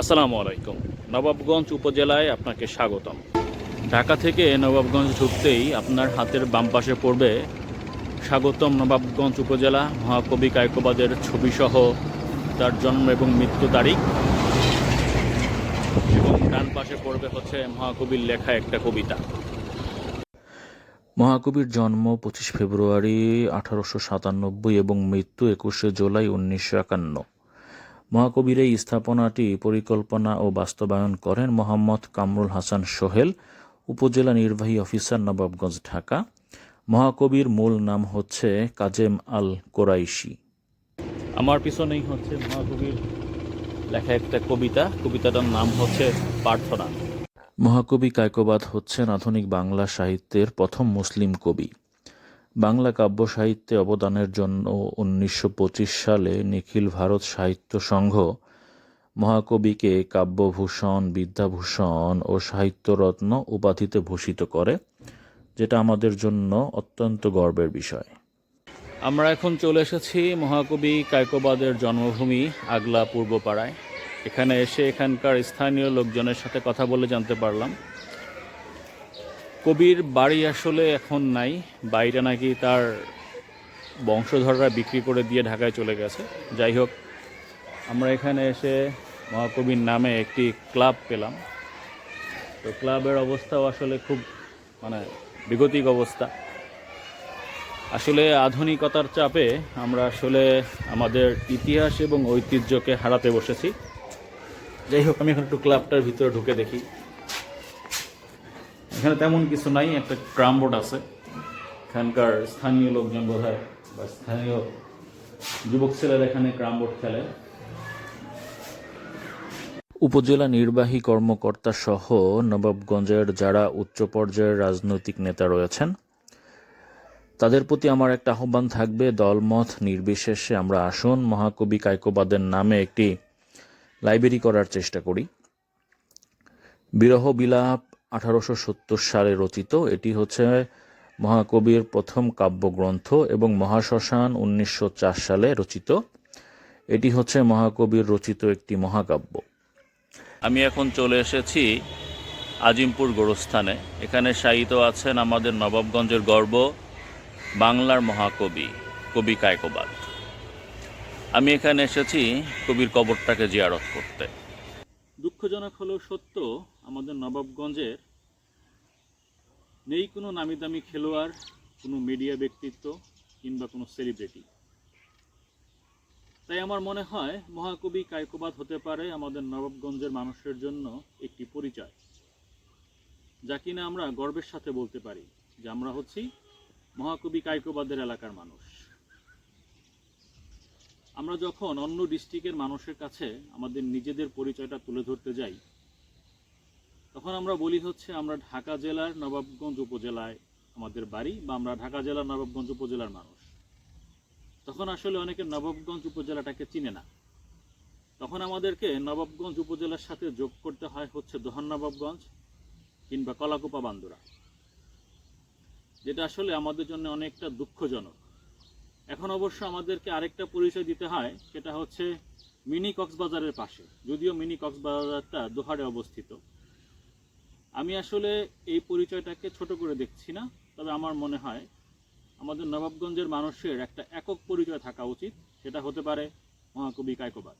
আসসালামু আলাইকুম। নবাবগঞ্জ উপজেলায় আপনাকে স্বাগতম। ঢাকা থেকে নবাবগঞ্জ ঢুকতেই আপনার হাতের বাম পাশে পড়বে স্বাগতম নবাবগঞ্জ উপজেলা মহাকবি কায়কোবাদের ছবিসহ তার জন্ম এবং মৃত্যু তারিখ। এবং ডান পাশে পড়বে হচ্ছে মহাকবির লেখা একটা কবিতা। মহাকবির জন্ম পঁচিশ ফেব্রুয়ারি আঠারোশো সাতানব্বই এবং মৃত্যু একুশে জুলাই উনিশশো একান্ন। মহাকবির এই স্থাপনাটি পরিকল্পনা ও বাস্তবায়ন করেন মোহাম্মদ কামরুল হাসান সোহেল উপজেলা নির্বাহী অফিসার নবাবগঞ্জ ঢাকা। মহাকবির মূল নাম হচ্ছে কাজেম আল কোরাইশি। আমার পিছনেই হচ্ছে মহাকবির লেখা একটা কবিতা। কবিতাটার নাম হচ্ছে প্রার্থনা। মহাকবি কায়কোবাদ হচ্ছেন আধুনিক বাংলা সাহিত্যের প্রথম মুসলিম কবি। বাংলা কাব্য সাহিত্যে অবদানের জন্য উনিশশো পঁচিশ সালে নিখিল ভারত সাহিত্য সংঘ মহাকবিকে কাব্যভূষণ, বিদ্যাভূষণ ও সাহিত্যরত্ন উপাধিতে ভূষিত করে, যেটা আমাদের জন্য অত্যন্ত গর্বের বিষয়। আমরা এখন চলে এসেছি মহাকবি কায়কোবাদের জন্মভূমি আগলা পূর্বপাড়ায়। এখানে এসে এখানকার স্থানীয় লোকজনের সাথে কথা বলে জানতে পারলাম। কবির বাড়ি আসলে এখন নাই। বাড়িটা নাকি তার বংশধররা বিক্রি করে দিয়ে ঢাকায় চলে গেছে। যাই হোক, আমরা এখানে এসে মহাকবির নামে একটি ক্লাব পেলাম। তো ক্লাবের অবস্থাও আসলে খুব মানে বিগতিক অবস্থা। আসলে আধুনিকতার চাপে আমরা আসলে আমাদের ইতিহাস এবং ঐতিহ্যকে হারাতে বসেছি। যাই হোক, আমি এখন একটু ক্লাবটার ভিতরে ঢুকে দেখি। এখানে তেমন কিছু নাই, একটা ট্রাম বোর্ড আছে। এখানকার স্থানীয় লোকজন বোধ হয় বা স্থানীয় যুবক ছেলেরা এখানে ক্রাম বোর্ড খেলে। উপজেলা নির্বাহী কর্মকর্তা সহ নবাবগঞ্জের যারা উচ্চ পর্যায়ের রাজনৈতিক নেতা রয়েছেন, তাদের প্রতি আমার একটা আহ্বান থাকবে। দলমত নির্বিশেষে আমরা আসুন। মহাকবি কায়কোবাদের নামে একটি লাইব্রেরি করার চেষ্টা করি। বিরহ বিলাপ আঠারোশো সত্তর সালে রচিত, এটি হচ্ছে মহাকবির প্রথম কাব্যগ্রন্থ এবং মহাশ্মশান উনিশশো চার সালে রচিত। এটি হচ্ছে মহাকবির রচিত একটি মহাকাব্য। আমি এখন চলে এসেছি আজিমপুর গোরস্থানে। এখানে শায়িত আছেন আমাদের নবাবগঞ্জের গর্ব বাংলার মহাকবি কবি কায়কোবাদ। আমি এখানে এসেছি কবির কবরটাকে জিয়ারত করতে। দুঃখজনক হলেও সত্য, আমাদের নবাবগঞ্জের নেই কোনো নামি দামি খেলোয়াড়, কোনো মিডিয়া ব্যক্তিত্ব কিংবা কোনো সেলিব্রিটি। তাই আমার মনে হয় মহাকবি কায়কোবাদ হতে পারে আমাদের নবাবগঞ্জের মানুষের জন্য একটি পরিচয়, যা কিনা আমরা গর্বের সাথে বলতে পারি যে আমরা হচ্ছি মহাকবি কায়কোবাদের এলাকার মানুষ। আমরা যখন অন্য ডিস্ট্রিক্টের মানুষের কাছে আমাদের নিজেদের পরিচয়টা তুলে ধরতে যাই, তখন আমরা বলি হচ্ছে আমরা ঢাকা জেলার নবাবগঞ্জ উপজেলায় আমাদের বাড়ি বা আমরা ঢাকা জেলার নবাবগঞ্জ উপজেলার মানুষ। তখন আসলে অনেকে নবাবগঞ্জ উপজেলাটাকে চিনে না। তখন আমাদেরকে নবাবগঞ্জ উপজেলার সাথে যোগ করতে হয় হচ্ছে দোহান নবাবগঞ্জ কিংবা কলাকোপা বান্দুরা, যেটা আসলে আমাদের জন্য অনেকটা দুঃখজনক। এখন অবশ্য আমাদেরকে আরেকটা পরিচয় দিতে হয়, সেটা হচ্ছে মিনি কক্সবাজারের পাশে, যদিও মিনি কক্সবাজারটা দোহারে অবস্থিত। আমি আসলে এই পরিচয়টাকে ছোট করে দেখছি না, তবে আমার মনে হয় আমাদের নবাবগঞ্জের মানুষের একটা একক পরিচয় থাকা উচিত, সেটা হতে পারে মহাকবি কায়কোবাদ